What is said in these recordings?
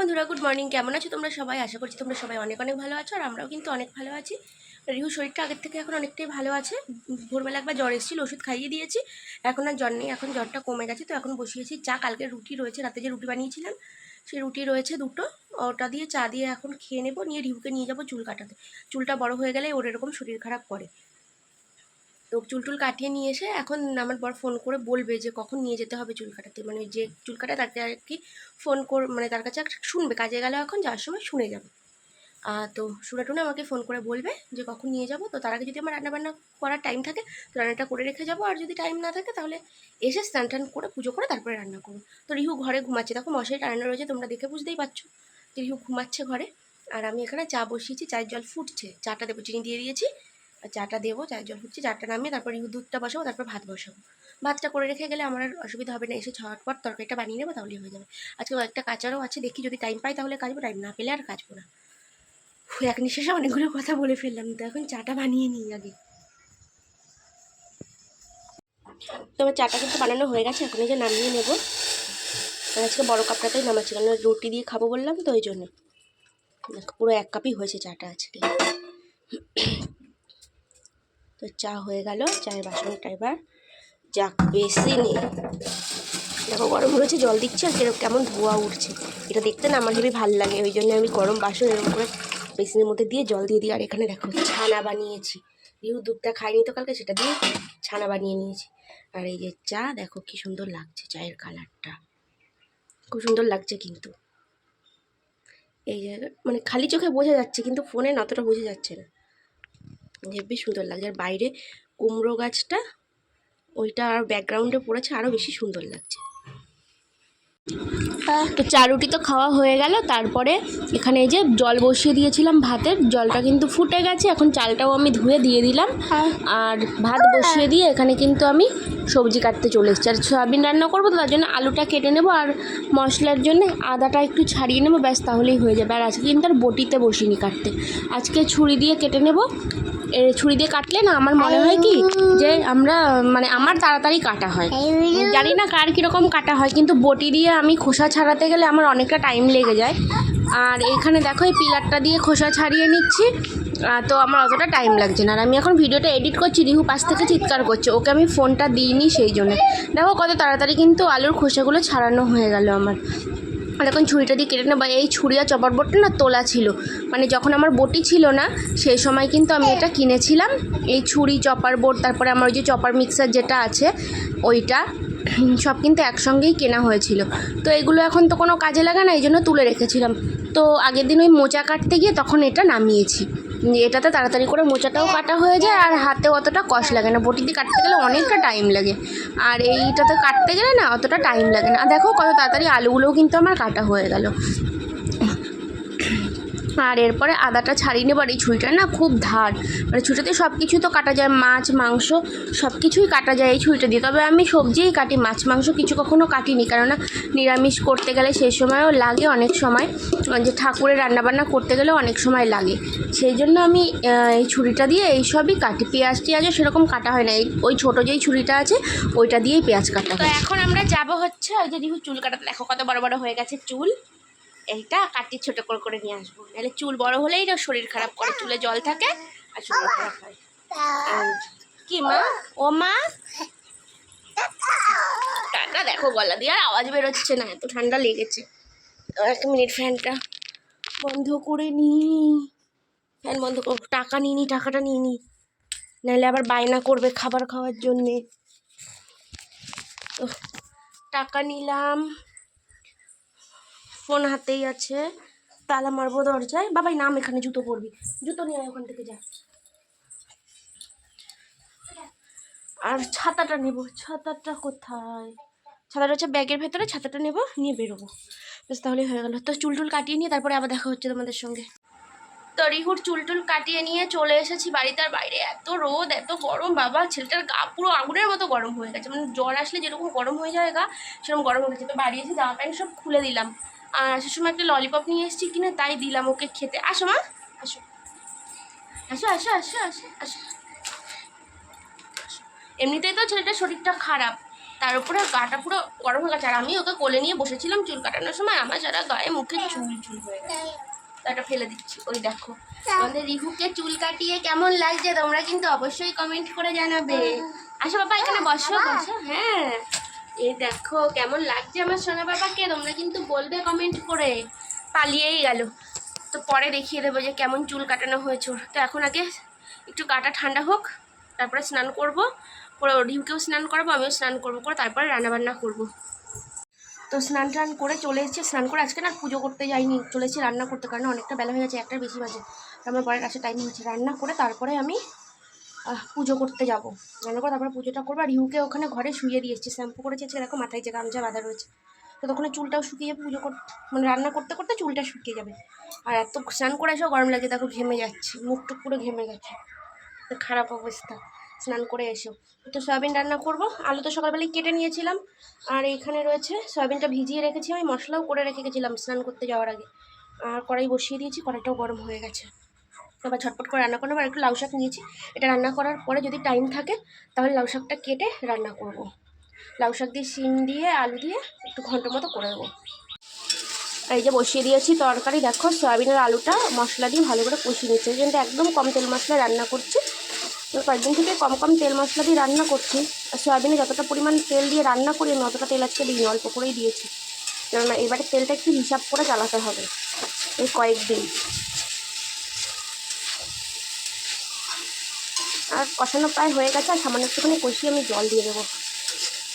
বন্ধুরা good morning কেমন আছো তোমরা সবাই? আশা করছি তোমরা সবাই অনেক অনেক ভালো আছো আর আমরাও কিন্তু অনেক ভালো আছি। রিহু, শরীরটা আগের থেকে এখন অনেকটাই ভালো আছে। ভোরবেলা একবার জ্বর এসেছিল, ওষুধ খাইয়ে দিয়েছি। এখন আর জ্বর নেই, এখন জ্বরটা কমে গেছে। তো এখন বসিয়েছি চা। কালকে রুটি রয়েছে, রাতে যে রুটি বানিয়েছিলাম, সেই রুটি রয়েছে দুটো। ওটা দিয়ে চা দিয়ে এখন খেয়ে নেব, নিয়ে রিহুকে নিয়ে যাব চুল কাটাতে। চুলটা বড় হয়ে গেলে ওর এরকম শরীর খারাপ করে। তো চুল টুল কাটিয়ে নিয়ে এসে এখন আমার বর ফোন করে বলবে যে কখন নিয়ে যেতে হবে চুল কাটাতে। মানে যে চুল কাটা তাকে আর কি ফোন কর মানে তার কাছে শুনবে, কাজে গেলে এখন, যাওয়ার সময় শুনে যাবে। তো শুনে টুনে আমাকে ফোন করে বলবে যে কখন নিয়ে যাব। তো তার আগে যদি আমার রান্নাবান্না করার টাইম থাকে, তো রান্নাটা করে রেখে যাব। আর যদি টাইম না থাকে, তাহলে এসে স্নান টান করে পুজো করে তারপরে রান্না করব। তো রিহু ঘরে ঘুমাচ্ছে। দেখো মশারি টানানো রয়েছে, তোমরা দেখে বুঝতেই পারছ। রিহু ঘুমাচ্ছে ঘরে। আর আমি এখানে চা বসিয়েছি, চায়ের জল ফুটছে। চাটা দেবো, চিনি দিয়ে দিয়েছি। চাটা দেবো, চায়ের জল ফুটছে চাটা নামিয়ে তারপর দুধটা বসাবো, তারপর ভাত বসাবো। ভাতটা করে রেখে গেলে আমার আর অসুবিধা হবে না, এসে ছটপট তরকারিটা বানিয়ে নেব তাহলেই হয়ে যাবে। আজকে একটা কাচারও আছে, দেখি যদি টাইম পাই তাহলে কাজবো টাইম না পেলে আর কাজবো না। এক নিঃশ্বাসে অনেকগুলো কথা বলে ফেললাম, তো এখন চাটা বানিয়ে নিই আগে। তো আমার চাটা কিন্তু বানানো হয়ে গেছে, এখন যে নামিয়ে নেব। আজকে বড় কাপটাতেই নামাচ্ছি, কারণ রুটি দিয়ে খাব বললাম তো ওই জন্য। পুরো এক কাপই হয়েছে চাটা আজকে। তো চা হয়ে গেল, চায়ের বাসনটা এবার যাক, বেশি নেই। দেখো গরম রয়েছে জল দিচ্ছে আর কীরকম কেমন ধোয়া উঠছে। এটা দেখতে না আমার হেবি ভালো লাগে, ওই জন্য আমি গরম বাসন এরকম করে বেসিনের মধ্যে দিয়ে জল দিয়ে দিই আর এখানে দেখো ছানা বানিয়েছি। রিহু দুধটা খাইনি তো কালকে, সেটা দিয়ে ছানা বানিয়ে নিয়েছি। আর এই যে চা, দেখো কি সুন্দর লাগছে চায়ের কালারটা। খুব সুন্দর লাগছে কিন্তু। এই জায়গা মানে খালি চোখে বোঝা যাচ্ছে, কিন্তু ফোনে অতটা বোঝা যাচ্ছে না। হেবি সুন্দর লাগছে। আর বাইরে কুমড়ো গাছটা ওইটা আর ব্যাকগ্রাউন্ডে পড়েছে আরও বেশি সুন্দর লাগছে। তো চা রুটি তো খাওয়া হয়ে গেল তারপরে এখানে এই যে জল বসিয়ে দিয়েছিলাম ভাতের জলটা কিন্তু ফুটে গেছে এখন চালটাও আমি ধুয়ে দিয়ে দিলাম। আর ভাত বসিয়ে দিয়ে এখানে কিন্তু আমি সবজি কাটতে চলে এসেছি। আর সয়াবিন রান্না করব তো, তার জন্য আলুটা কেটে নেব আর মশলার জন্য আদাটা একটু ছাড়িয়ে নেব, ব্যাস তাহলেই হয়ে যাবে। আর আজকে কিন্তু আর বটিতে বসিনি কাটতে। আজকে ছুরি দিয়ে কেটে নেব। ছুরি দিয়ে কাটলে না আমার মনে হয় কি যে আমরা মানে আমার তাড়াতাড়ি কাটা হয়। জানি না কার কীরকম কাটা হয়, কিন্তু বটি দিয়ে আমি খোসা ছাড়াতে গেলে আমার অনেকটা টাইম লেগে যায়। আর এখানে দেখো এই পিলারটা দিয়ে খোসা ছাড়িয়ে নিচ্ছি। তো আমার অতটা টাইম লাগছে না। আর আমি এখন ভিডিওটা এডিট করছি, রিহু পাশ থেকে চিৎকার করছে। ওকে আমি ফোনটা দিইনি সেই জন্য। দেখো কত তাড়াতাড়ি কিন্তু আলুর খোসাগুলো ছাড়ানো হয়ে গেল আমার। এখন ছুরিটা দিয়ে কেটে নেব। এই ছুরি আর চপার বোর্ডটা না তোলা ছিল। মানে যখন আমার বটি ছিল না, সেই সময় কিন্তু আমি এটা কিনেছিলাম। এই ছুরি, চপার বোর্ড, তারপরে আমার ওই যে চপার মিক্সার যেটা আছে, ওইটা সব কিন্তু একসঙ্গেই কেনা হয়েছিল। তো এগুলো এখন তো কোনো কাজে লাগে না, এই জন্য তুলে রেখেছিলাম। তো আগের দিন ওই মোচা কাটতে গিয়ে তখন এটা নামিয়েছি। এটাতে তাড়াতাড়ি করে মোচাটাও কাটা হয়ে যায় আর হাতে অতটা কষ লাগে না। বটি দিয়ে কাটতে গেলে অনেকটা টাইম লাগে। আর এইটাতে কাটতে গেলে না, অতটা টাইম লাগে না। আর দেখো কত তাড়াতাড়ি আলুগুলোও কিন্তু আমার কাটা হয়ে গেল। আর এরপরে আদাটা ছাড়িয়ে নেবার এই ছুরিটা না খুব ধার। মানে ছুরিটাতে সব কিছু তো কাটা যায়, মাছ, মাংস সব কিছুই কাটা যায় এই ছুরিটা দিয়ে। তবে আমি সবজিই কাটি, মাছ, মাংস কিছু কখনো কাটিনি। কেননা নিরামিষ করতে গেলে সেই সময়ও লাগে অনেক সময়। যে ঠাকুরের রান্নাবান্না করতে গেলে অনেক সময় লাগে। সেই জন্য আমি এই ছুরিটা দিয়ে এই সবই কাটি। পেঁয়াজ টিয়াজও সেরকম কাটা হয় না। এই, ওই ছোটো যেই ছুরিটা আছে, ওইটা দিয়েই পেঁয়াজ কাটা তো এখন আমরা যাব হচ্ছে, ওই যে চুল কাটাতে। দেখো কত বড় বড় হয়ে গেছে চুল। এইটা কাটি ছোট করে করে নিয়ে আসব। নাহলে চুল বড় হলেই না শরীর খারাপ করে, চুলে জল থাকে আর শরীর খারাপ হয়। কি মা? ও মা? টাকা দেখো গলা দিয়ে, আর আওয়াজ বেরোচ্ছে না, এত ঠান্ডা লেগেছে। এক মিনিট ফ্যানটা বন্ধ করে নি। ফ্যান বন্ধ কর, টাকা নিয়ে নি, টাকাটা নিয়ে নি। নাহলে আবার বায়না করবে খাবার খাওয়ার জন্যে। টাকা নিলাম। ফোন হাতেই আছে। তালা মারবো দরজায়। বাবাই, নাম এখানে জুতো পরবি। জুতো নিয়ে ওখান থেকে, যা। আর ছাতাটা নেব। ছাতাটা কোথায়? ছাতাটা হচ্ছে ব্যাগের ভেতরে। ছাতাটা নেব, নিয়ে বেরোবো। বেশ তাহলে হয়ে গেল। তো চুল টুল কাটিয়ে নিয়ে তারপরে আবার দেখা হচ্ছে তোমাদের সঙ্গে। তো রিহুর চুল টুল কাটিয়ে নিয়ে চলে এসেছি বাড়িতে। আর বাইরে এত রোদ, এত গরম। বাবা, ছেলেটার গা পুরো আগুনের মতো গরম হয়ে গেছে। মানে জ্বর আসলে যেরকম গরম হয়ে যায় গা, সেরকম গরম হয়ে গেছে। তো বাড়ি এসে জামা প্যান্ট সব খুলে দিলাম। আর আসার সময় একটা ললিপপ নিয়ে এসেছি কিনা তাই দিলাম ওকে খেতে। আসো মা, আসো। আসো আসো আসো আসো আসো। এমনিতেই তো ছেলেটার শরীরটা খারাপ। তার উপরে গাটা পুরো গরম হয়ে গেছে। আর আমি ওকে কোলে নিয়ে বসেছিলাম চুল কাটানোর সময়। আমার যারা গায়ে, মুখে চুল চুল হয়ে গেছে। তাটা ফেলে দিচ্ছি, ওই দেখো। আমাদের রিহুকে চুল কাটিয়ে কেমন লাগছে তোমরা কিন্তু অবশ্যই কমেন্ট করে জানাবে। আসো বাবা, এখানে বসো বসো হ্যাঁ। এই দেখো, কেমন লাগছে আমার সোনা বাবাকে? তোমরা কিন্তু বলবে কমেন্ট করে। পালিয়েই গেল। তো পরে দেখিয়ে দেবো যে কেমন চুল কাটানো হয়েছে তো এখন আগে একটু গাটা ঠান্ডা হোক, তারপরে স্নান করব। করে রিহুকেও স্নান করাবো, আমিও স্নান করব, করে তারপরে রান্নাবান্না করব। তো স্নান টান করে চলে এসেছি। স্নান করে আজকে না পুজো করতে যাইনি, চলে রান্না করতে, কারণ অনেকটা বেলা হয়ে গেছে, একটার বেশি বাজে। আমার পরের আসে টাইম হয়েছে। রান্না করে তারপরে আমি পুজো করতে যাব। রান্না করে তারপরে পুজোটা করব। আর রিহুকে ওখানে ঘরে শুয়ে দিয়ে এসেছি। শ্যাম্পু করেছে, আজকে দেখো মাথায় যে গামছা বাঁধা রয়েছে। তো তখন চুলটাও শুকিয়ে যাবে পুজো করতে মানে রান্না করতে করতে চুলটা শুকিয়ে যাবে। আর এত স্নান করে এসেও গরম লাগে দেখো ঘেমে যাচ্ছে। মুখ টুক পুরো ঘেমে গেছে। খারাপ অবস্থা, স্নান করে এসেও তো সয়াবিন রান্না করব। আলু তো সকালবেলায় কেটে নিয়েছিলাম। আর এখানে রয়েছে সয়াবিনটা ভিজিয়ে রেখেছি আমি, মশলাও করে রেখে গেছিলাম স্নান করতে যাওয়ার আগে। আর কড়াই বসিয়ে দিয়েছি, কড়াইটাও গরম হয়ে গেছে। এবার ঝটপট করে রান্না করব আর একটু লাউ শাক নিয়েছি। এটা রান্না করার পরে যদি টাইম থাকে, তাহলে লাউ শাকটা কেটে রান্না করব। লাউ শাক দিয়ে শিম দিয়ে, আলু দিয়ে একটু ঘণ্টার মতো করে দেবো এই যে বসিয়ে দিয়েছি তরকারি, দেখো সয়াবিনের আলুটা মশলা দিয়ে ভালো করে কষিয়ে নিচ্ছি। জন্য একদম কম তেল মশলা রান্না করছি। তো কয়েকদিন থেকে কম কম তেল মশলা দিয়ে রান্না করছি। আর সয়াবিনে যতটা পরিমাণ তেল দিয়ে রান্না করি, আমি অতটা তেল আজকে দিই অল্প করেই দিয়েছি। কেননা এবারে তেলটা একটু হিসাব করে চালাতে হবে। এই কয়েকদিন। আর কষানো প্রায় হয়ে গেছে, আর সামান্য একটুখানি কষিয়ে আমি জল দিয়ে দেবো।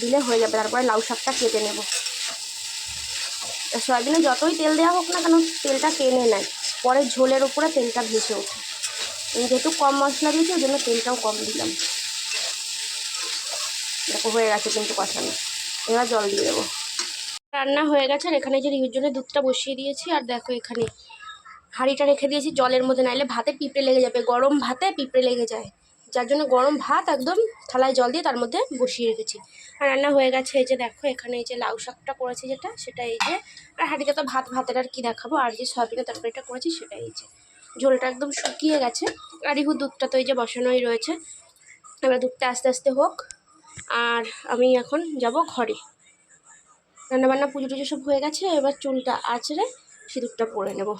দিলে হয়ে যাবে, তারপরে লাউ শাকটা কেটে নেব। সয়াবিনে যতই তেল দেওয়া হোক না কেন, তেলটা টেনে নেয়। পরে ঝোলের উপরে তেলটা ভেসে ওঠে। যেহেতু কম মশলা দিয়েছি, ওই জন্য তেলটাও কম দিলাম। দেখো, হয়ে গেছে কিন্তু কষানো। এবার জল দিয়ে দেবো। রান্না হয়ে গেছে, আর এখানে যে রিহুর জন্য দুধটা বসিয়ে দিয়েছি, আর দেখো এখানে হাঁড়িটা রেখে দিয়েছি জলের মধ্যে, নাইলে ভাতে পিঁপড়ে লেগে যাবে। গরম ভাতে পিঁপড়ে লেগে যায়। যার জন্য গরম ভাত একদম থালায় জল দিয়ে তার মধ্যে বসিয়ে রেখেছি। আর রান্না হয়ে গেছে এই যে দেখো, এখানে এই যে লাউ শাকটা করেছি যেটা, সেটা এই যে, আর হাঁড়িতে তো ভাত, ভাতের আর কি দেখাবো, আর যে সয়াবিনের তরকারিটা করেছি সেটা এই যে। ঝোলটা একদম শুকিয়ে গেছে, আর ইহু দুধটা তো এই যে বসানোই রয়েছে। এবার দুধটা আস্তে আস্তে হোক, আর আমি এখন যাব ঘরে। রান্নাবান্না, পুজো টুজো সব হয়ে গেছে, এবার চুলটা আঁচড়ে সিঁদুরটা পরে নেব।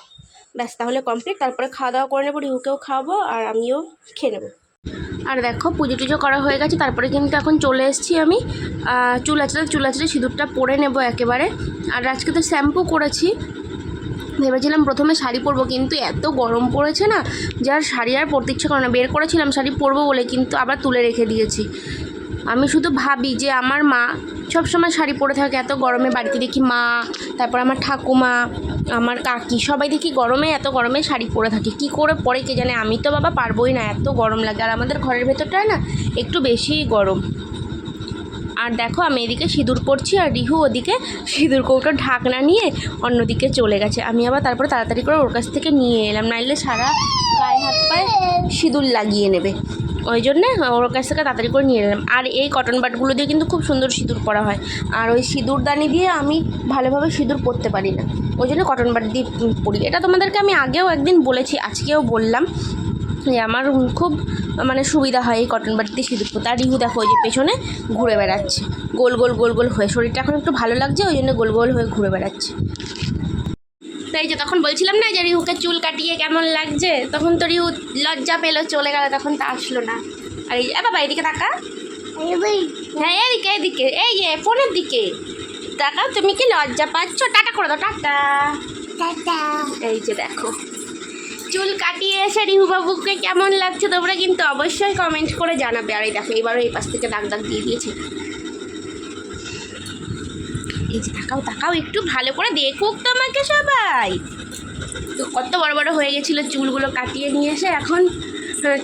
ব্যাস, তাহলে কমপ্লিট তারপরে খাওয়া দাওয়া করে নেব, রিহুকেও খাওয়াবো, আর আমিও খেয়ে নেব। আর দেখো, পুজো টুজো করা হয়ে গেছে, তারপরে কিন্তু এখন চলে এসেছি আমি চুল আঁচড়ে চুল আঁচড়ে সিঁদুরটা পরে নেব একেবারে। আর আজকে তো শ্যাম্পু করেছি, ভেবেছিলাম প্রথমে শাড়ি পরবো, কিন্তু এত গরম পড়েছে না, যার শাড়ি আর পরতে ইচ্ছে করে না। বের করেছিলাম শাড়ি পরবো বলে, কিন্তু আবার তুলে রেখে দিয়েছি। আমি শুধু ভাবি যে আমার মা সব সময় শাড়ি পরে থাকে, এত গরমে বাড়িতে দেখি মা, তারপর আমার ঠাকুমা, আমার কাকি, সবাই দেখি গরমে, এত গরমে শাড়ি পরে থাকে। কি করে পরে কে জানে? আমি তো বাবা পারবোই না, এত গরম লাগে। আর আমাদের ঘরের ভেতরটায় না একটু বেশিই গরম। আর দেখো, আমি এদিকে সিঁদুর পরছি আর রিহু ওদিকে সিঁদুর কৌটো ঢাকনা নিয়ে অন্যদিকে চলে গেছে। আমি আবার তারপরে তাড়াতাড়ি করে ওর কাছ থেকে নিয়ে এলাম, নাইলে সারা গায়ে হাত পায়ে সিঁদুর লাগিয়ে নেবে। ওই জন্যে ওর কাছ থেকে তাড়াতাড়ি করে নিয়ে এলাম আর এই কটন বাটগুলো দিয়ে কিন্তু খুব সুন্দর সিঁদুর পরা হয়। আর ওই সিঁদুর দানি দিয়ে আমি ভালোভাবে সিঁদুর পরতে পারি না। ওই জন্য কটন বাট দিয়ে পরি। এটা তোমাদেরকে আমি আগেও একদিন বলেছি, আজকেও বললাম যে আমার খুব মানে সুবিধা হয় এই কটন বাটিতে সিঁদুর পরতে। আর রিহু দেখো ওই যে পেছনে ঘুরে বেড়াচ্ছে। গোল গোল গোল গোল হয়ে শরীরটা এখন একটু ভালো লাগছে, ওই জন্য গোল গোল হয়ে ঘুরে বেড়াচ্ছে। তাই যে তখন বলছিলাম না যে রিহুকে চুল কাটিয়ে কেমন লাগছে? তখন তো রিহু লজ্জা পেল, চলে গেল, তখন তা আসলো না। আর এই বাবা, এদিকে তাকা। হ্যাঁ এদিকে এদিকে। এই যে, ফোনের দিকে। তাকাও তুমি কি লজ্জা পাচ্ছ? টাটা করে দাও, টাটা। টাটা এই যে দেখো। চুল কাটিয়ে এসে রিহু বাবুকে কেমন লাগছে তোমরা কিন্তু অবশ্যই কমেন্ট করে জানাবে। আর এই দেখো, এবারও এই পাশ থেকে দাগ দাগ দিয়ে দিয়েছে। এই তাকাও তাকাও, একটু ভালো করে দেখুক তো আমাকে সবাই। তো কত বড় বড় হয়ে গেছিল চুলগুলো কাটিয়ে নিয়ে এসে, এখন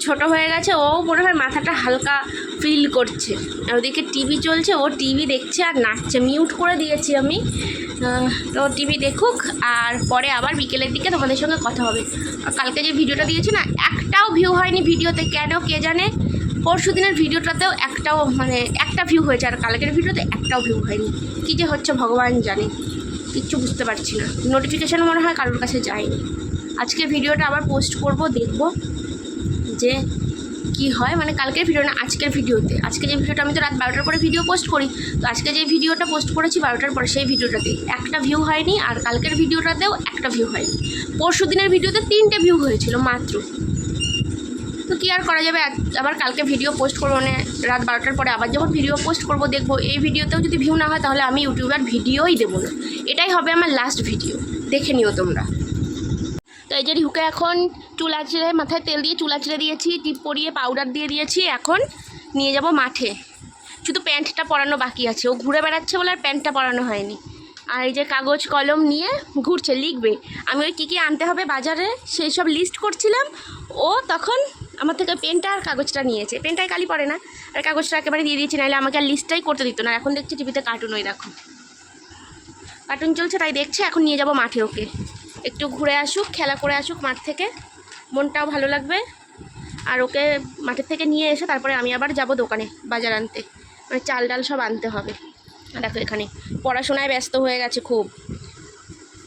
ছোট হয়ে গেছে, ও মনে হয় মাথাটা হালকা ফিল করছে। আর ওদিকে টিভি চলছে, ও টিভি দেখছে আর নাচছে। মিউট করে দিয়েছি আমি। তো টিভি দেখুক, আর পরে আবার বিকেলের দিকে তোমাদের সঙ্গে কথা হবে। কালকে যে ভিডিওটা দিয়েছি না, একটাও ভিউ হয়নি ভিডিওতে। কেন, কে জানে? পরশু দিনের ভিডিওটাতেও একটাও মানে একটা ভিউ হয়েছে আর কালকের ভিডিওতে একটাও ভিউ হয়নি। কী যে হচ্ছে ভগবান জানে, কিচ্ছু বুঝতে পারছি না। নোটিফিকেশান মনে হয় কারোর কাছে যায়নি। আজকে ভিডিওটা আবার পোস্ট করব, দেখব যে কি হয়। মানে কালকের ভিডিও না, আজকের ভিডিওতে। আজকে যে ভিডিওটা আমি তো রাত বারোটার পরে ভিডিও পোস্ট করি, তো আজকে যে ভিডিওটা পোস্ট করেছি বারোটার পরে সেই ভিডিওটাতে একটা ভিউ হয়নি আর কালকের ভিডিওটাতেও একটা ভিউ হয়নি। পরশু দিনের ভিডিওতে তিনটে ভিউ হয়েছিল মাত্র। কি আর করা যাবে? আবার কালকে ভিডিও পোস্ট করব মানে রাত বারোটার পরে আবার যখন ভিডিও পোস্ট করব, দেখব। এই ভিডিওতেও যদি ভিউ না হয়, তাহলে আমি ইউটিউবার ভিডিওই দেবো না। এটাই হবে আমার লাস্ট ভিডিও দেখে নিও তোমরা। তো এই যে ঢুকে এখন চুল আঁচড়ে মাথায় তেল দিয়ে চুল আঁচড়ে দিয়েছি, টিপ পরিয়ে পাউডার দিয়ে দিয়েছি, এখন নিয়ে যাব মাঠে। শুধু প্যান্টটা পরানো বাকি আছে। ও ঘুরে বেড়াচ্ছে বলে আর প্যান্টটা পরানো হয়নি। আর এই যে কাগজ, কলম নিয়ে ঘুরছে, লিখবে। আমি ওই কী কী আনতে হবে বাজারে, সেই সব লিস্ট করছিলাম। ও তখন আমার থেকে পেনটা আর কাগজটা নিয়েছে। পেনটায় কালি পড়ে না। আর কাগজটা একেবারে দিয়ে দিয়েছি, নাহলে আমাকে আর লিস্টটাই করতে দিত না। এখন দেখছি টিভিতে কার্টুন ওই দেখো। কার্টুন চলছে, তাই দেখছে, এখন নিয়ে যাব মাঠে ওকে। একটু ঘুরে আসুক, খেলা করে আসুক মাঠ থেকে। মনটাও ভালো লাগবে। আর ওকে মাঠের থেকে নিয়ে এসে তারপরে আমি আবার যাব দোকানে, বাজার আনতে। মানে চাল ডাল সব আনতে হবে। দেখো এখানে, পড়াশোনায় ব্যস্ত হয়ে গেছে খুব।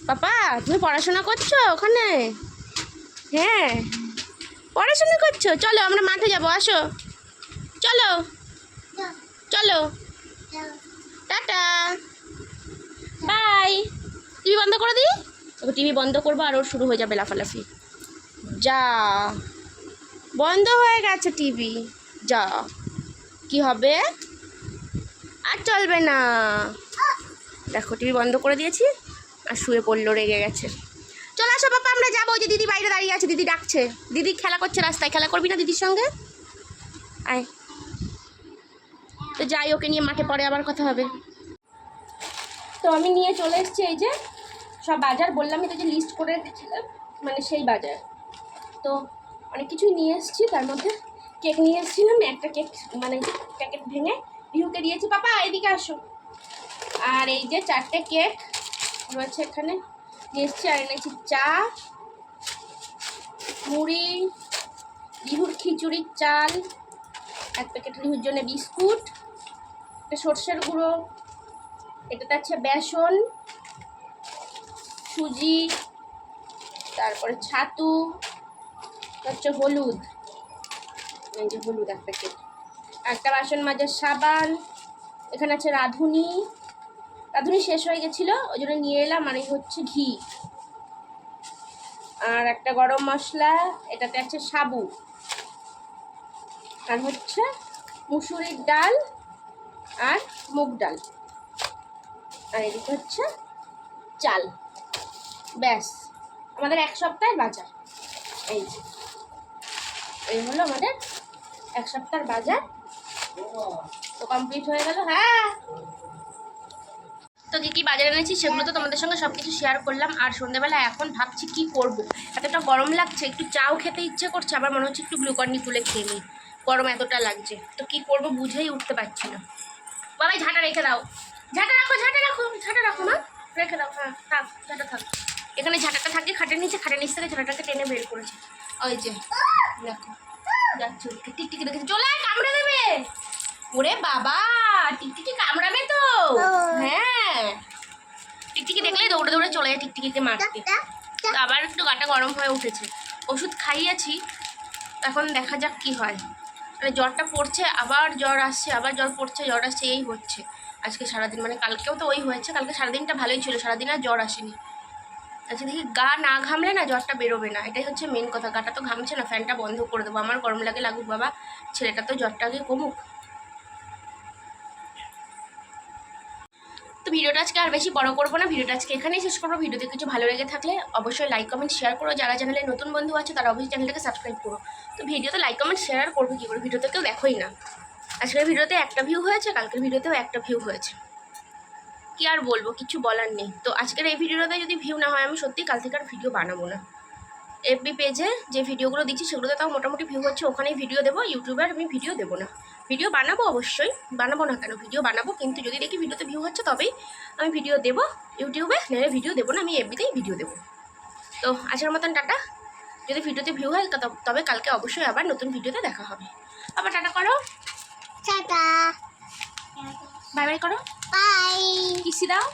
পাপা, তুমি পড়াশোনা করছ ওখানে? হ্যাঁ। পড়াশোনা করছ? চলো, আমরা মাঠে যাব, আসো। চলো। চলো। টাটা। বাই। টিভি বন্ধ করে দিই? ওকে, টিভি বন্ধ করব আর ওর শুরু হয়ে যাবে লাফালাফি। যা। বন্ধ হয়ে গেছে টিভি। যা। কি হবে? আর চলবে না। দেখো, টিভি বন্ধ করে দিয়েছি। আর শুয়ে পড়ল, রেগে গেছে। চলে আসো বাবা, আমরা যাব। ওই যে দিদি বাইরে দাঁড়িয়ে আছে, দিদি ডাকছে। দিদি খেলা করছে রাস্তায়, খেলা করবি না দিদির সঙ্গে? আয়। তো যাই, ওকে নিয়ে মাঠে পরে আবার কথা হবে। তো আমি নিয়ে চলে এসেছি এই যে, সব বাজার। বললামই তো যে লিস্ট করে রেখেছিলাম মানে সেই বাজার। তো অনেক কিছুই নিয়ে এসেছি, তার মধ্যে কেক নিয়ে এসেছিলাম, একটা কেক মানে প্যাকেট ভেঙে বিহুকে দিয়েছি। পাপা এদিকে আসো। আর এই যে চারটে কেক রয়েছে এখানে। এসেছি আর এনেছি চা, মুড়ি বিহুর খিচুড়ির চাল, এক প্যাকেট বিহুর জন্য বিস্কুট, একটা সর্ষের গুঁড়ো, এটাতে আছে বেসন, সুজি, তারপরে ছাতু হচ্ছে হলুদ, এই যে হলুদ এক প্যাকেট, একটা বাসন মাজার সাবান, এখানে আছে রাঁধুনি রাঁধুনি শেষ হয়ে গেছিল ওই জন্য নিয়ে এলাম মানে হচ্ছে ঘি। আর একটা গরম মশলা, এটাতে আছে সাবু। আর হচ্ছে মুসুরির ডাল আর মুগ ডাল। আর এদিকে হচ্ছে চাল। ব্যাস, আমাদের এক সপ্তাহের বাজার। এই যে, এই হলো আমাদের এক সপ্তাহের বাজার। তো কমপ্লিট হয়ে গেল। হ্যাঁ! তো কী কী বাজারে এনেছি সেগুলো তো তোমাদের সঙ্গে সব কিছু শেয়ার করলাম। আর সন্ধ্যেবেলা এখন ভাবছি কি করব। এতটা গরম লাগছে একটু চাও খেতে ইচ্ছে করছে আবার মনে হচ্ছে একটু গ্লুকন্ডি তুলে খেয়ে নিই। গরম এতটা লাগছে। তো কি করব বুঝেই উঠতে পারছি না। বাবাই ঝাঁটা রেখে দাও। ঝাঁটা রাখো ঝাঁটা রাখো ঝাঁটা রাখো মা রেখে দাও হ্যাঁ থাক ঝাঁটা থাক। এখানে ঝাঁটাটা থাকে খাটের নিচে খাটের নিচ থেকে ঝাঁটাটাকে টেনে বের করেছে। ওই যে দেখো যাচ্ছে টিকটিকি দেখেছে চলে কামড়ে দেবে। ওরে বাবা টিকটিকি কামড়াবে তো। হ্যাঁ টিকটিকি দেখলেই দৌড়ে দৌড়ে চলে যায় টিকটিকিকে মারতে। তো আবার একটু গাটা গরম হয়ে উঠেছে। ওষুধ খাইয়েছি এখন দেখা যাক কি হয়। মানে জ্বরটা পড়ছে আবার জ্বর আসছে আবার জ্বর পড়ছে জ্বর আসছে এই হচ্ছে। আজকে সারাদিন মানে কালকেও তো ওই হয়েছে কালকে সারাদিনটা ভালোই ছিল সারাদিন আর জ্বর আসেনি। আচ্ছা দেখি গা না ঘামলে না জ্বরটা বেরোবে না এটাই হচ্ছে মেন কথা। গাটা তো ঘামছে না ফ্যানটা বন্ধ করে দেবো আমার গরম লাগে লাগুক বাবা ছেলেটা তো জ্বরটা আগে কমুক। ভিডিওটা আজকে আর বেশি বড় করব না। ভিডিওটা আজকে এখানেই শেষ করব। ভিডিওতে কিছু ভালো লেগে থাকলে অবশ্যই লাইক কমেন্ট শেয়ার করো। যারা চ্যানেলে নতুন বন্ধু আছে, তারা অবশ্যই চ্যানেলটাকে সাবস্ক্রাইব করো। তো ভিডিওতে লাইক কমেন্ট শেয়ার করব কী করে? ভিডিওতে কেউ দেখোই না। আজকের ভিডিওতে একটা ভিউ হয়েছে, কালকের ভিডিওতেও একটা ভিউ হয়েছে। কি আর বলব? কিছু বলার নেই। তো আজকের এই ভিডিওতে যদি ভিউ না হয়, আমি সত্যি কাল থেকে আর ভিডিও বানাবো না। এফবি পেজে যে ভিডিওগুলো দিচ্ছি, সেগুলোতে তাও মোটামুটি ভিউ হচ্ছে, ওখানেই ভিডিও দেবো। ইউটিউবে আর আমি ভিডিও দেবো না। ভিডিও বানাবো অবশ্যই বানাবো না কেন ভিডিও বানাবো কিন্তু যদি দেখি ভিডিওতে ভিউ হচ্ছে তবেই আমি ভিডিও দেবো ইউটিউবে নাহলে ভিডিও দেবো না আমি এমনিতেই ভিডিও দেবো। তো আজকের মতন টাটা। যদি ভিডিওতে ভিউ হয় তব- তবে কালকে অবশ্যই আবার নতুন ভিডিওতে দেখা হবে। আবার টাটা করো। টাটা। বাই বাই করো। বাই। কিসি দাও।